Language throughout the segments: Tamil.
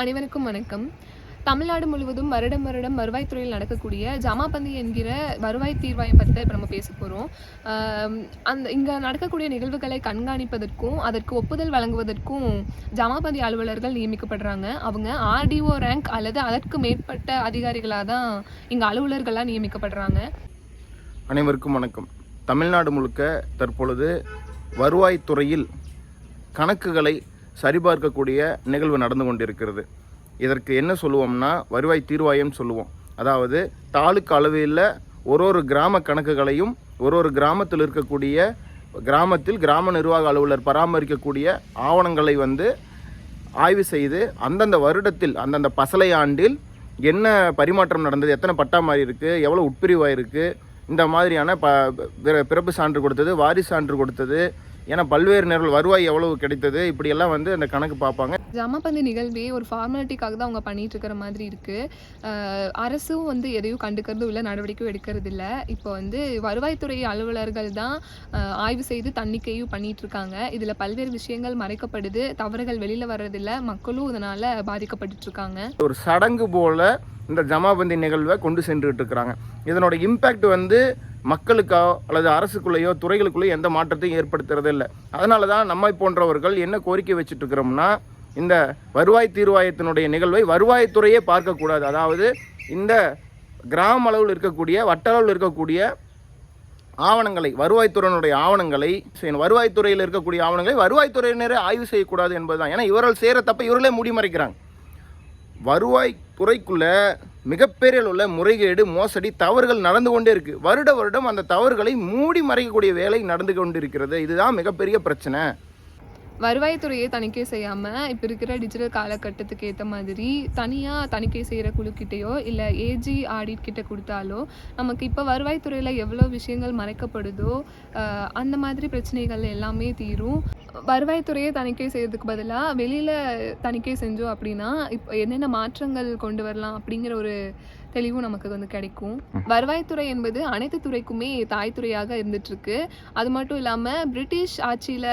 அனைவருக்கும் வணக்கம். தமிழ்நாடு முழுவதும் வருடம் வருடம் வருவாய்த்துறையில் நடக்கக்கூடிய ஜமாபந்தி என்கிற வருவாய் தீர்வாயம் பற்றி தான் இப்போ நம்ம பேச போகிறோம் அந்த இங்கே நடக்கக்கூடிய நிகழ்வுகளை கண்காணிப்பதற்கும் அதற்கு ஒப்புதல் வழங்குவதற்கும் ஜமாபந்தி அலுவலர்கள் நியமிக்கப்படுறாங்க. அவங்க ஆர்டிஓ ரேங்க் அல்லது அதற்கு மேற்பட்ட அதிகாரிகளாக தான் இங்கே அலுவலர்களாக நியமிக்கப்படுறாங்க. அனைவருக்கும் வணக்கம். தமிழ்நாடு முழுக்க தற்பொழுது வருவாய்த்துறையில் கணக்குகளை சரிபார்க்கக்கூடிய நிகழ்வு நடந்து கொண்டிருக்கிறது. இதற்கு என்ன சொல்லுவோம்னா வருவாய் தீர்வாயம் சொல்லுவோம். அதாவது தாலுக்கு அளவில் ஒரு ஒரு கிராம கணக்குகளையும் ஒரு ஒரு கிராமத்தில் இருக்கக்கூடிய கிராமத்தில் கிராம நிர்வாக அலுவலர் பராமரிக்கக்கூடிய ஆவணங்களை வந்து ஆய்வு செய்து அந்தந்த வருடத்தில் அந்தந்த பசலை ஆண்டில் என்ன பரிமாற்றம் நடந்தது எத்தனை பட்டா மாதிரி இருக்குது எவ்வளோ உட்பிரிவாயிருக்கு இந்த மாதிரியான ப பிற- பிறப்பு சான்று கொடுத்தது வாரிசு சான்று கொடுத்தது ஏன்னா பல்வேறு நேரில் வருவாய் எவ்வளவு கிடைத்தது இப்படியெல்லாம் வந்து அந்த கணக்கு பார்ப்பாங்க. ஜமாபந்தி நிகழ்வே ஒரு ஃபார்மாலிட்டிக்காக தான் அவங்க பண்ணிட்டு இருக்கிற மாதிரி இருக்கு. அரசும் வந்து எதையும் கண்டுக்கிறதும் இல்லை நடவடிக்கையும் எடுக்கிறது இல்ல இப்போ வந்து வருவாய்த்துறை அலுவலர்கள் தான் ஆய்வு செய்து தணிக்கையும் பண்ணிட்டு இருக்காங்க. இதுல பல்வேறு விஷயங்கள் மறைக்கப்படுது. தவறுகள் வெளியில வர்றதில்ல. மக்களும் இதனால பாதிக்கப்பட்டுட்டு இருக்காங்க. ஒரு சடங்கு போல இந்த ஜமாபந்தி நிகழ்வை கொண்டு சென்றுட்டு இருக்கிறாங்க. இதனோட இம்பேக்ட் வந்து மக்களுக்கோ அல்லது அரசுக்குள்ளேயோ துறைகளுக்குள்ளேயோ எந்த மாற்றத்தையும் ஏற்படுத்துறது இல்லை. அதனால தான் நம்மை போன்றவர்கள் என்ன கோரிக்கை வச்சுட்டு இருக்கிறோம்னா இந்த வருவாய் தீர்வாயத்தினுடைய நிகழ்வை வருவாய்த்துறையே பார்க்கக்கூடாது. அதாவது இந்த கிராம அளவில் இருக்கக்கூடிய வட்ட அளவில் இருக்கக்கூடிய ஆவணங்களை வருவாய்த்துறையினுடைய ஆவணங்களை வருவாய்த்துறையில் இருக்கக்கூடிய ஆவணங்களை வருவாய்த்துறையினரே ஆய்வு செய்யக்கூடாது என்பதுதான். ஏன்னா இவர்கள் செய்கிற தப்பை இவர்களே மூடி மறைக்கிறாங்க வருவாய் துறைக்குள்ள மிகப்பெரிய உள்ள முறைகேடு மோசடி தவறுகள் நடந்து கொண்டே இருக்கு. வருட வருடம் அந்த தவறுகளை மூடி மறைக்கக்கூடிய வேலை நடந்து கொண்டிருக்கிறது. இதுதான் மிகப்பெரிய பிரச்சனை. வருவாய்த்துறையை தணிக்கை செய்யாம இப்ப இருக்கிற டிஜிட்டல் காலகட்டத்துக்கு ஏத்த மாதிரி தனியா தணிக்கை செய்யற குழுக்கிட்டயோ இல்ல ஏஜி ஆடிட் கிட்ட கொடுத்தாலோ நமக்கு இப்ப வருவாய்த்துறையில எவ்வளவு விஷயங்கள் மறைக்கப்படுதோ அந்த மாதிரி பிரச்சனைகள் எல்லாமே தீரும். வருவாய்த்துறையை தணிக்கை செய்யறதுக்கு பதிலாக வெளியில தணிக்கை செஞ்சோம் அப்படின்னா இப்போ என்னென்ன மாற்றங்கள் கொண்டு வரலாம் அப்படிங்கிற ஒரு தெளிவும் நமக்கு வந்து கிடைக்கும். வருவாய்த்துறை என்பது அனைத்து துறைக்குமே தாய்த்துறையாக இருந்துட்டு இருக்கு அது மட்டும் இல்லாம பிரிட்டிஷ் ஆட்சியில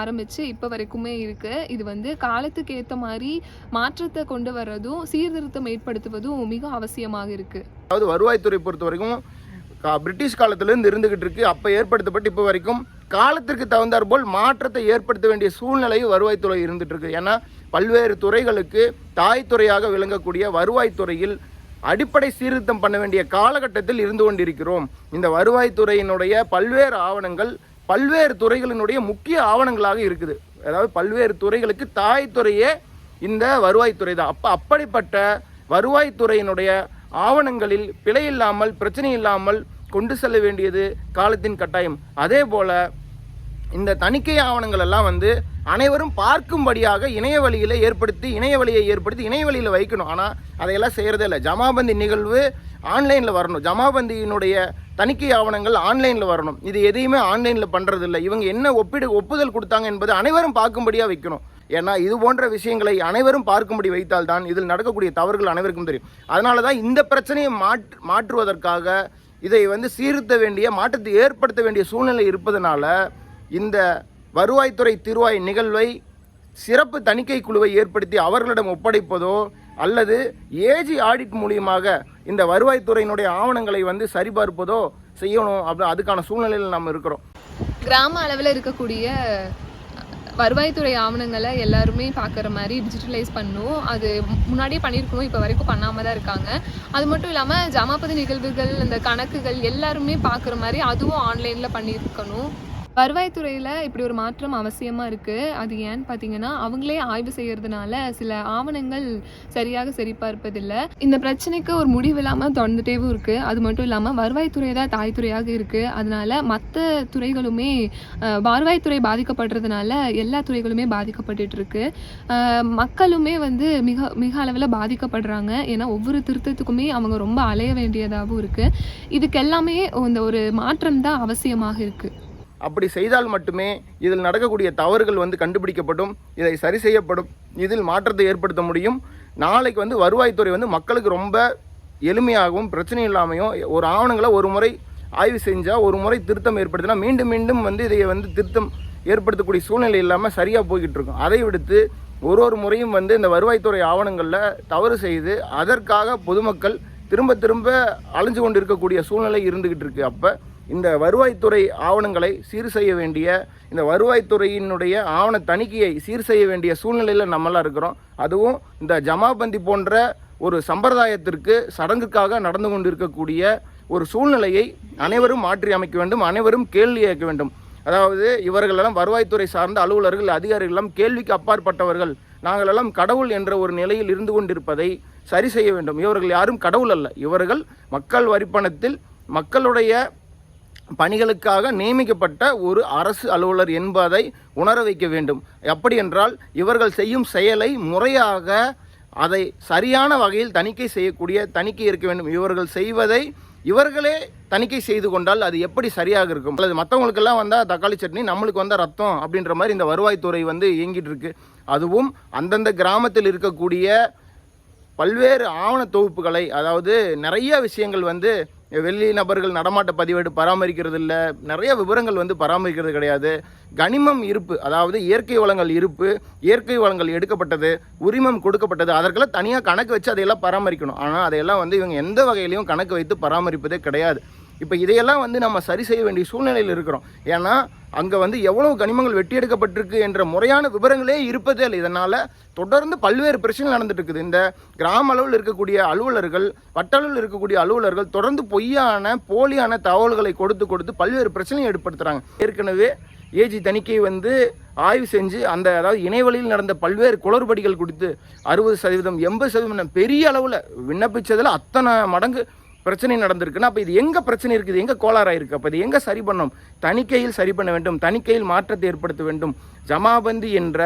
ஆரம்பிச்சு இப்ப வரைக்குமே இருக்கு. இது வந்து காலத்துக்கு ஏத்த மாதிரி மாற்றத்தை கொண்டு வர்றதும் சீர்திருத்தம் ஏற்படுத்துவதும் மிக அவசியமாக இருக்கு. அதாவது வருவாய்த்துறை பொறுத்த வரைக்கும் பிரிட்டிஷ் காலத்திலிருந்து இருந்துகிட்டு இருக்கு. அப்போ ஏற்படுத்தப்பட்டு இப்போ வரைக்கும் காலத்திற்கு தகுந்தாற் போல் மாற்றத்தை ஏற்படுத்த வேண்டிய சூழ்நிலையும் வருவாய்த்துறை இருந்துட்டு இருக்கு. ஏன்னா பல்வேறு துறைகளுக்கு தாய்த்துறையாக விளங்கக்கூடிய வருவாய்த்துறையில் அடிப்படை சீர்திருத்தம் பண்ண வேண்டிய காலகட்டத்தில் இருந்து கொண்டிருக்கிறோம். இந்த வருவாய்த்துறையினுடைய பல்வேறு ஆவணங்கள் பல்வேறு துறைகளினுடைய முக்கிய ஆவணங்களாக இருக்குது. அதாவது பல்வேறு துறைகளுக்கு தாய்த்துறையே இந்த வருவாய்த்துறை தான். அப்போ அப்படிப்பட்ட வருவாய்த்துறையினுடைய ஆவணங்களில் பிழை இல்லாமல் பிரச்சனை இல்லாமல் கொண்டு செல்ல வேண்டியது காலத்தின் கட்டாயம். அதே போல இந்த தணிக்கை ஆவணங்கள் எல்லாம் வந்து அனைவரும் பார்க்கும்படியாக இணைய வழியில் ஏற்படுத்தி இணைய வழியை ஏற்படுத்தி இணைய வழியில் வைக்கணும். ஆனால் அதையெல்லாம் செய்கிறதே இல்லை. ஜமாபந்தி நிகழ்வு ஆன்லைனில் வரணும். ஜமாபந்தியினுடைய தணிக்கை ஆவணங்கள் ஆன்லைனில் வரணும். இது எதையுமே ஆன்லைனில் பண்ணுறது இல்லை. இவங்க என்ன ஒப்பிடு ஒப்புதல் கொடுத்தாங்க என்பது அனைவரும் பார்க்கும்படியாக வைக்கணும். ஏன்னா இது போன்ற விஷயங்களை அனைவரும் பார்க்கும்படி வைத்தால் தான் இதில் நடக்கக்கூடிய தவறுகள் அனைவருக்கும் தெரியும். அதனால தான் இந்த பிரச்சனையை மாற்று மாற்றுவதற்காக இதை வந்து சீர்த்த வேண்டிய மாற்றத்தை ஏற்படுத்த வேண்டிய சூழ்நிலை இருப்பதனால இந்த வருவாய்த்துறை தீர்வாய் நிகழ்வை சிறப்பு தணிக்கை குழுவை ஏற்படுத்தி அவர்களிடம் ஒப்படைப்பதோ அல்லது ஏஜி ஆடிட் மூலியமாக இந்த வருவாய்த்துறையினுடைய ஆவணங்களை வந்து சரிபார்ப்பதோ செய்யணும் அப்படி அதுக்கான சூழ்நிலையில் நம்ம இருக்கிறோம். கிராம அளவில் இருக்கக்கூடிய வருவாய்த்துறை ஆவணங்களை எல்லாருமே பார்க்குற மாதிரி டிஜிட்டலைஸ் பண்ணும். அது முன்னாடியே பண்ணியிருக்கணும் இப்போ வரைக்கும் பண்ணாமல் தான் இருக்காங்க. அது மட்டும் இல்லாமல் ஜமாபதி நிகழ்வுகள் இந்த கணக்குகள் எல்லாருமே பார்க்குற மாதிரி அதுவும் ஆன்லைனில் பண்ணியிருக்கணும். வருவாய்த்துறையில் இப்படி ஒரு மாற்றம் அவசியமாக இருக்குது அது ஏன்னு பார்த்தீங்கன்னா அவங்களே ஆய்வு செய்கிறதுனால சில ஆவணங்கள் சரியாக சரிபார்ப்பதில்லை. இந்த பிரச்சனைக்கு ஒரு முடிவில்லாமல் தொடர்ந்துட்டேவும் இருக்குது அது மட்டும் இல்லாமல் வருவாய்த்துறை தான் தாய்த்துறையாக இருக்குது அதனால மற்ற துறைகளுமே வருவாய்த்துறை பாதிக்கப்படுறதுனால எல்லா துறைகளுமே பாதிக்கப்பட்டுட்டு இருக்கு. மக்களுமே வந்து மிக மிக அளவில் பாதிக்கப்படுறாங்க. ஏன்னா ஒவ்வொரு திருத்தத்துக்குமே அவங்க ரொம்ப அலைய வேண்டியதாகவும் இருக்குது இதுக்கெல்லாமே இந்த ஒரு மாற்றம் தான் அவசியமாக இருக்குது அப்படி செய்தால் மட்டுமே இதில் நடக்கக்கூடிய தவறுகள் வந்து கண்டுபிடிக்கப்படும் இதை சரி செய்யப்படும் இதில் மாற்றத்தை ஏற்படுத்த முடியும். நாளைக்கு வந்து வருவாய்த்துறை வந்து மக்களுக்கு ரொம்ப எளிமையாகவும் பிரச்சனை இல்லாமையும் ஒரு ஆவணங்களை ஒரு முறை ஆய்வு செஞ்சால் ஒரு முறை திருத்தம் ஏற்படுத்தினா மீண்டும் மீண்டும் வந்து இதை வந்து திருத்தம் ஏற்படுத்தக்கூடிய சூழ்நிலை இல்லாமல் சரியாக போய்கிட்டு இருக்கும். அதை விடுத்து ஒரு ஒரு முறையும் வந்து இந்த வருவாய்த்துறை ஆவணங்களில் தவறு செய்து அதற்காக பொதுமக்கள் திரும்ப திரும்ப அலைஞ்சு கொண்டு இருக்கக்கூடிய சூழ்நிலை இருந்துக்கிட்டு இருக்கு. அப்போ இந்த வருவாய்த்துறை ஆவணங்களை சீர் செய்ய வேண்டிய இந்த வருவாய்த்துறையினுடைய ஆவண தணிக்கையை சீர் செய்ய வேண்டிய சூழ்நிலையில் நம்மளாம் இருக்கிறோம். அதுவும் இந்த ஜமாபந்தி போன்ற ஒரு சம்பிரதாயத்திற்கு சடங்குக்காக நடந்து கொண்டிருக்கக்கூடிய ஒரு சூழ்நிலையை அனைவரும் மாற்றி அமைக்க வேண்டும் அனைவரும் கேள்வி கேட்க வேண்டும். அதாவது இவர்களெல்லாம் வருவாய்த்துறை சார்ந்த அலுவலர்கள் அதிகாரிகள் எல்லாம் கேள்விக்கு அப்பாற்பட்டவர்கள். நாங்களெல்லாம் கடவுள் என்ற ஒரு நிலையில் இருந்து கொண்டிருப்பதை சரி செய்ய வேண்டும். இவர்கள் யாரும் கடவுள் அல்ல. இவர்கள் மக்கள் வரிப்பணத்தில் மக்களுடைய பணிகளுக்காக நியமிக்கப்பட்ட ஒரு அரசு அலுவலர் என்பதை உணர வைக்க வேண்டும். அப்படி என்றால் இவர்கள் செய்யும் செயலை முறையாக அதை சரியான வகையில் தணிக்கை செய்யக்கூடிய தணிக்கை இருக்க வேண்டும். இவர்கள் செய்வதை இவர்களே தணிக்கை செய்து கொண்டால் அது எப்படி சரியாக இருக்கும்? அல்லது மற்றவங்களுக்கெல்லாம் வந்தால் தக்காளி சட்னி நம்மளுக்கு வந்தால் ரத்தம் அப்படின்ற மாதிரி இந்த வருவாய்த்துறை வந்து இயங்கிட்டு இருக்கு. அதுவும் அந்தந்த கிராமத்தில் இருக்கக்கூடிய பல்வேறு ஆவண தொகுப்புகளை அதாவது நிறைய விஷயங்கள் வந்து வெளி நபர்கள் நடமாட்ட பதிவேடு பராமரிக்கிறது இல்லை நிறைய விவரங்கள் வந்து பராமரிக்கிறது கிடையாது. கனிமம் இருப்பு அதாவது இயற்கை வளங்கள் இருப்பு இயற்கை வளங்கள் எடுக்கப்பட்டது உரிமம் கொடுக்கப்பட்டது அதற்கெல்லாம் தனியாக கணக்கு வச்சு அதையெல்லாம் பராமரிக்கணும். ஆனால் அதையெல்லாம் வந்து இவங்க எந்த வகையிலையும் கணக்கு வைத்து பராமரிப்பதே கிடையாது. இப்போ இதையெல்லாம் வந்து நம்ம சரி செய்ய வேண்டிய சூழ்நிலையில் இருக்கிறோம். ஏன்னா அங்கே வந்து எவ்வளவு கனிமங்கள் வெட்டி எடுக்கப்பட்டிருக்கு என்ற முறையான விவரங்களே இருப்பதே இல்லை. இதனால் தொடர்ந்து பல்வேறு பிரச்சனைகள் நடந்துட்டு இருக்குது. இந்த கிராம அளவில் இருக்கக்கூடிய அலுவலர்கள் வட்ட அளவில் இருக்கக்கூடிய அலுவலர்கள் தொடர்ந்து பொய்யான போலியான தகவல்களை கொடுத்து கொடுத்து பல்வேறு பிரச்சனையை ஏற்படுத்துகிறாங்க ஏற்கனவே ஏஜி தணிக்கை வந்து ஆய்வு செஞ்சு அந்த அதாவது இணையவழியில் நடந்த பல்வேறு குளறுபடிகள் கொடுத்து அறுபது சதவீதம் எண்பது சதவீதம் பெரிய அளவில் விண்ணப்பித்ததில் அத்தனை மடங்கு பிரச்சனை நடந்திருக்குன்னா அப்போ இது எங்கே பிரச்சனை இருக்குது? எங்கே கோளாறாக இருக்குது அப்போ இது எங்கே சரி பண்ணும்? தணிக்கையில் சரி பண்ண வேண்டும். தணிக்கையில் மாற்றத்தை ஏற்படுத்த வேண்டும். ஜமாபந்தி என்ற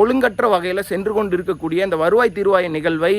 ஒழுங்கற்ற வகையில் சென்று கொண்டு இருக்கக்கூடிய இந்த வருவாய் தீர்வாய நிகழ்வை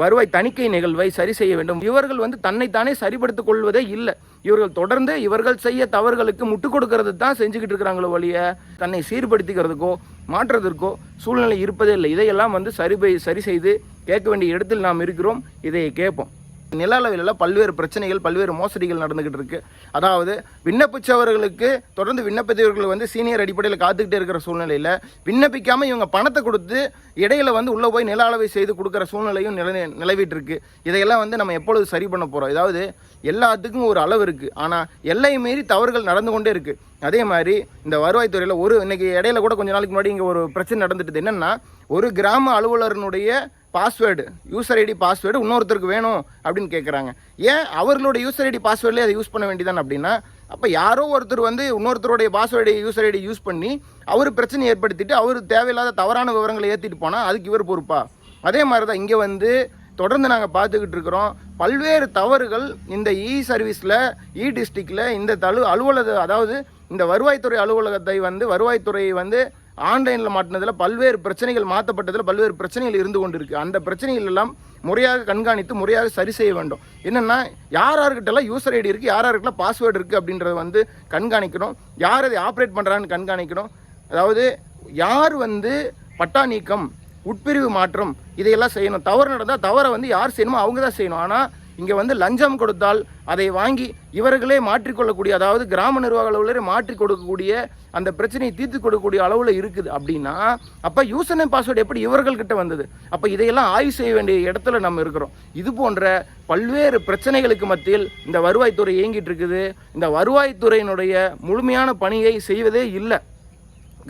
வருவாய் தணிக்கை நிகழ்வை சரி செய்ய வேண்டும். இவர்கள் வந்து தன்னைத்தானே சரிப்படுத்திக் கொள்வதே இல்லை. இவர்கள் தொடர்ந்து இவர்கள் செய்ய தவறுகளுக்கு முட்டு கொடுக்கறது தான் செஞ்சுக்கிட்டு இருக்கிறாங்களோ வழிய தன்னை சீர்படுத்திக்கிறதுக்கோ மாற்றுறதற்கோ சூழ்நிலை இருப்பதே இல்லை. இதையெல்லாம் வந்து சரி சரி செய்து கேட்க வேண்டிய இடத்தில் நாம் இருக்கிறோம். இதை கேட்போம். நில அளவிலெல்லாம் பல்வேறு பிரச்சனைகள் பல்வேறு மோசடிகள் நடந்துகிட்டு இருக்கு. அதாவது விண்ணப்பிச்சவர்களுக்கு தொடர்ந்து விண்ணப்பித்தவர்கள் வந்து சீனியர் அடிப்படையில் காத்துக்கிட்டே இருக்கிற சூழ்நிலையில் விண்ணப்பிக்காமல் இவங்க பணத்தை கொடுத்து இடையில வந்து உள்ளே போய் நில அளவை செய்து கொடுக்குற சூழ்நிலையும் நில நிலவிட்டு இருக்கு. இதையெல்லாம் வந்து நம்ம எப்பொழுது சரி பண்ண போகிறோம் அதாவது எல்லாத்துக்கும் ஒரு அளவு இருக்கு. ஆனால் எல்லை மீறி தவறுகள் நடந்து கொண்டே இருக்கு. அதே மாதிரி இந்த வருவாய்த்துறையில் ஒரு இன்னைக்கு இடையில கூட கொஞ்ச நாளைக்கு முன்னாடி இங்கே ஒரு பிரச்சனை நடந்துட்டு என்னன்னா ஒரு கிராம அலுவலரினுடைய பாஸ்வேர்டு யூசர் ஐடி பாஸ்வேர்டு இன்னொருத்தருக்கு வேணும் அப்படின்னு கேட்குறாங்க ஏன் அவர்களோட யூசர் ஐடி பாஸ்வேர்ட்லேயே அதை யூஸ் பண்ண வேண்டியதான் அப்படின்னா அப்போ யாரோ ஒருத்தர் வந்து இன்னொருத்தருடைய பாஸ்வேர்டை யூசர் ஐடி யூஸ் பண்ணி அவர் பிரச்சனை ஏற்படுத்திட்டு அவர் தேவையில்லாத தவறான விவரங்களை ஏற்றிட்டு போனால் அதுக்கு இவர் பொறுப்பா? அதே மாதிரி தான் இங்கே வந்து தொடர்ந்து நாங்கள் பார்த்துக்கிட்டு இருக்கிறோம். பல்வேறு தவறுகள் இந்த இ சர்வீஸில் இ டிஸ்ட்ரிக்டில் இந்த தலு அலுவலக அதாவது இந்த வருவாய்த்துறை அலுவலகத்தை வந்து வருவாய்த்துறையை வந்து ஆன்லைனில் மாட்டினதில் பல்வேறு பிரச்சனைகள் மாற்றப்பட்டதில் பல்வேறு பிரச்சனைகள் இருந்து கொண்டு இருக்குது அந்த பிரச்சனைகள் எல்லாம் முறையாக கண்காணித்து முறையாக சரி செய்ய வேண்டும். என்னென்னா யார் யாருக்கிட்டலாம் யூசர் ஐடி இருக்குது யார் யாருக்கெல்லாம் பாஸ்வேர்டு இருக்குது அப்படின்றத வந்து கண்காணிக்கணும். யார் அதை ஆப்ரேட் பண்ணுறான்னு கண்காணிக்கணும். அதாவது யார் வந்து பட்டா நீக்கம் உட்பிரிவு மாற்றம் இதையெல்லாம் செய்யணும். தவறு நடந்தால் தவறை வந்து யார் செய்யணுமோ அவங்க தான் செய்யணும். ஆனால் இங்கே வந்து லஞ்சம் கொடுத்தால் அதை வாங்கி இவர்களே மாற்றிக்கொள்ளக்கூடிய அதாவது கிராம நிர்வாக அலுவலரே மாற்றி கொடுக்கக்கூடிய அந்த பிரச்சனையை தீர்த்து கொடுக்கக்கூடிய அளவில் இருக்குது அப்படின்னா அப்போ யூசர் நேம் பாஸ்வேர்டு எப்படி இவர்கள்கிட்ட வந்தது? அப்போ இதையெல்லாம் ஆய்வு செய்ய வேண்டிய இடத்துல நம்ம இருக்கிறோம். இது போன்ற பல்வேறு பிரச்சனைகளுக்கு மத்தியில் இந்த வருவாய்த்துறை இயங்கிட்டு இருக்குது. இந்த வருவாய்த்துறையினுடைய முழுமையான பணியை செய்வதே இல்லை.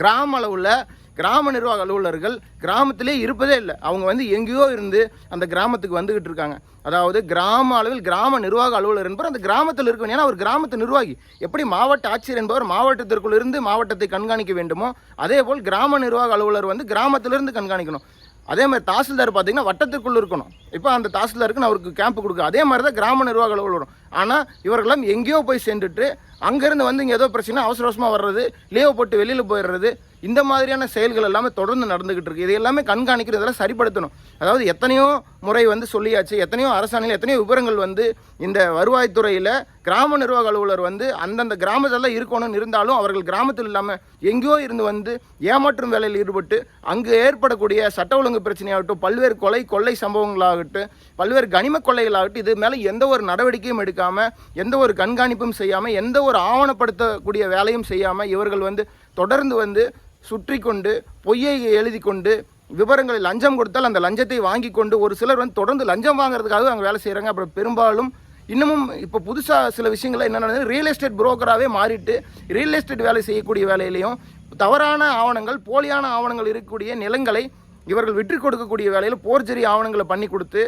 கிராம அளவில் கிராம நிர்வாக அலுவலர்கள் கிராமத்திலே இருப்பதே இல்லை. அவங்க வந்து எங்கேயோ இருந்து அந்த கிராமத்துக்கு வந்துகிட்டு இருக்காங்க. அதாவது கிராம அளவில் கிராம நிர்வாக அலுவலர் என்பவர் அந்த கிராமத்தில் இருக்கணும் ஏன்னா அவர் கிராமத்து நிர்வாகி. எப்படி மாவட்ட ஆட்சியர் என்பவர் மாவட்டத்திற்குள் இருந்து மாவட்டத்தை கண்காணிக்க வேண்டுமோ அதே போல் கிராம நிர்வாக அலுவலர் வந்து கிராமத்திலிருந்து கண்காணிக்கணும். அதே மாதிரி தாசில்தார் பார்த்தீங்கன்னா வட்டத்திற்குள் இருக்கணும். இப்போ அந்த தாசில்தாருக்கு அவருக்கு கேம்ப் கொடுக்க. அதே மாதிரி தான் கிராம நிர்வாக அலுவலரும். ஆனால் இவர்களெல்லாம் எங்கேயோ போய் சென்றுட்டு அங்கேருந்து வந்து இங்கே ஏதோ பிரச்சனை அவசர அவசரமாக வர்றது லீவ் போட்டு வெளியில் போயிடுறது இந்த மாதிரியான செயல்கள் எல்லாமே தொடர்ந்து நடந்துகிட்டு இருக்கு. இது எல்லாமே கண்காணிக்கிறது சரிப்படுத்தணும். அதாவது எத்தனையோ முறை வந்து சொல்லியாச்சு. எத்தனையோ அரசாணையில் எத்தனையோ விவரங்கள் வந்து இந்த வருவாய்த்துறையில் கிராம நிர்வாக அலுவலர் வந்து அந்தந்த கிராமத்தில் இருக்கணும்னு இருந்தாலும் அவர்கள் கிராமத்தில் இல்லாமல் எங்கேயோ இருந்து வந்து ஏமாற்றும் வேலையில் ஈடுபட்டு அங்கு ஏற்படக்கூடிய சட்ட ஒழுங்கு பிரச்சனையாகட்டும் பல்வேறு கொலை கொள்ளை சம்பவங்களாகட்டும் பல்வேறு கனிம கொள்ளைகளாகட்டும் இது மேலே எந்த ஒரு நடவடிக்கையும் எடுக்காமல் எந்த ஒரு கண்காணிப்பும் செய்யாமல் எந்த ஒரு ஆவணப்படுத்தக்கூடிய வேலையும் செய்யாமல் இவர்கள் வந்து தொடர்ந்து வந்து சுற்றி கொண்டு பொய்யை எழுதி கொண்டு விவரங்களை லஞ்சம் கொடுத்தால் அந்த லஞ்சத்தை வாங்கி கொண்டு ஒரு சிலர் வந்து தொடர்ந்து லஞ்சம் வாங்குறதுக்காக அங்கே வேலை செய்கிறாங்க அப்புறம் பெரும்பாலும் இன்னமும் இப்போ புதுசாக சில விஷயங்கள் என்னென்ன ரியல் எஸ்டேட் புரோக்கராகவே மாறிட்டு ரியல் எஸ்டேட் வேலை செய்யக்கூடிய வேலையிலையும் தவறான ஆவணங்கள் போலியான ஆவணங்கள் இருக்கக்கூடிய நிலங்களை இவர்கள் விற்று கொடுக்கக்கூடிய வேலையில் போர்ஜரி ஆவணங்களை பண்ணி கொடுத்து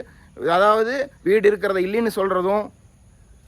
அதாவது வீடு இருக்கிறத இல்லைன்னு சொல்கிறதும்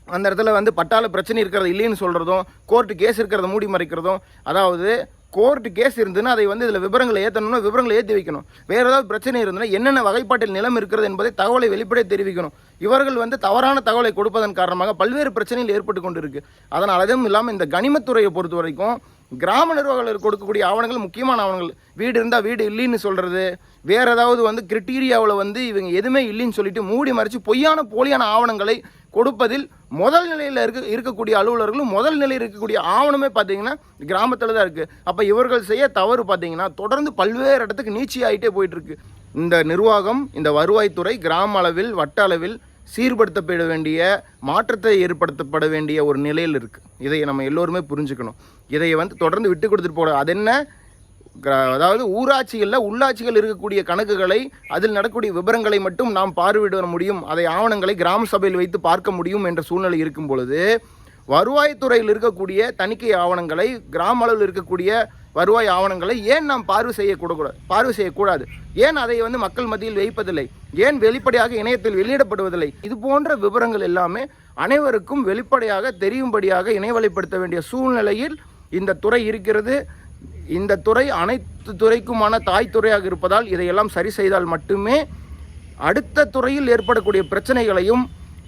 அந்த இடத்துல வந்து பட்டால பிரச்சனை இருக்கிறது இல்லைன்னு சொல்கிறதும் கோர்ட்டு கேஸ் இருக்கிறத மூடி மறைக்கிறதும் அதாவது கோர்ட்டு கேஸ் இருந்ததுன்னா அதை வந்து இதில் விவரங்களை ஏற்றணும்னா விவரங்களை ஏற்றி வைக்கணும். வேறு ஏதாவது பிரச்சனை இருந்ததுன்னா என்னென்ன வகைப்பாட்டில் நிலம் இருக்கிறது என்பதை தகவலை வெளிப்படையாக தெரிவிக்கணும். இவர்கள் வந்து தவறான தகவலை கொடுப்பதன் காரணமாக பல்வேறு பிரச்சனைகள் ஏற்பட்டு கொண்டு இருக்கு அதனால் அதுவும் இல்லாமல் இந்த கனிமத்துறையை பொறுத்த வரைக்கும் கிராம நிர்வாகங்கள் கொடுக்கக்கூடிய ஆவணங்கள் முக்கியமான ஆவணங்கள் வீடு இருந்தால் வீடு இல்லைன்னு சொல்கிறது வேறு ஏதாவது வந்து கிரிட்டீரியாவில் வந்து இவங்க எதுவுமே இல்லைன்னு சொல்லிட்டு மூடி மறைச்சு பொய்யான போலியான ஆவணங்களை கொடுப்பதில் முதல் நிலையில் இருக்க இருக்கக்கூடிய அலுவலர்களும் முதல் நிலையில் இருக்கக்கூடிய ஆவணமே பார்த்தீங்கன்னா கிராமத்தில் தான் இருக்குது அப்போ இவர்கள் செய்ய தவறு பார்த்தீங்கன்னா தொடர்ந்து பல்வேறு இடத்துக்கு நீச்சி ஆகிட்டே போயிட்டுருக்கு. இந்த நிர்வாகம் இந்த வருவாய்த்துறை கிராம அளவில் வட்ட அளவில் சீர்படுத்தப்பட வேண்டிய மாற்றத்தை ஏற்படுத்தப்பட வேண்டிய ஒரு நிலையில் இருக்குது இதை நம்ம எல்லோருமே புரிஞ்சுக்கணும். இதை வந்து தொடர்ந்து விட்டு கொடுத்துட்டு போகிற அது என்ன? அதாவது ஊராட்சிகளில் உள்ளாட்சிகள் இருக்கக்கூடிய கணக்குகளை அதில் நடக்கக்கூடிய விவரங்களை மட்டும் நாம் பார்வையிட முடியும். அதை ஆவணங்களை கிராம சபையில் வைத்து பார்க்க முடியும் என்ற சூழ்நிலை இருக்கும் பொழுது வருவாய்த்துறையில் இருக்கக்கூடிய தணிக்கை ஆவணங்களை கிராம அளவில் இருக்கக்கூடிய வருவாய் ஆவணங்களை ஏன் நாம் பார்வை செய்யக்கூடக்கூடாது பார்வை செய்யக்கூடாது? ஏன் அதை வந்து மக்கள் மத்தியில் வைப்பதில்லை? ஏன் வெளிப்படையாக இணையத்தில் வெளியிடப்படுவதில்லை? இது போன்ற விவரங்கள் எல்லாமே அனைவருக்கும் வெளிப்படையாக தெரியும்படியாக இணையவழிப்படுத்த வேண்டிய சூழ்நிலையில் இந்த துறை இருக்கிறது. இந்த துறை அனைத்து துறைக்குமான தாய் துறையாக இருப்பதால் இதையெல்லாம் சரி செய்தால் மட்டுமே அடுத்த துறையில் ஏற்படக்கூடிய பிரச்சனைகளையும்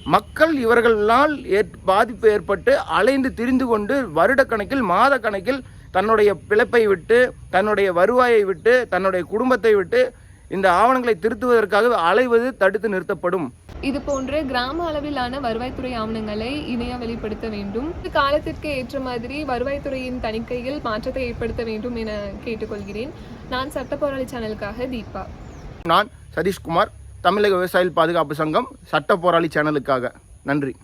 மக்கள் இவர்களால் ஏற் பாதிப்பு ஏற்பட்டு அலைந்து திரிந்து கொண்டு வருடக்கணக்கில் மாத கணக்கில் தன்னுடைய பிழைப்பை விட்டு தன்னுடைய வருவாயை விட்டு தன்னுடைய குடும்பத்தை விட்டு இந்த ஆவணங்களை திருத்துவதற்காக அலைவது தடுத்து நிறுத்தப்படும். இது போன்ற கிராம அளவிலான வருவாய்த்துறை ஆவணங்களை இணைய வெளிப்படுத்த வேண்டும். காலத்திற்கு ஏற்ற மாதிரி வருவாய்த்துறையின் தணிக்கையில் மாற்றத்தை ஏற்படுத்த வேண்டும் என கேட்டுக்கொள்கிறேன். நான் சட்ட போராளி சேனலுக்காக தீபா. நான் சதீஷ்குமார் தமிழக விவசாயிகள் பாதுகாப்பு சங்கம் சட்ட போராளி சேனலுக்காக. நன்றி.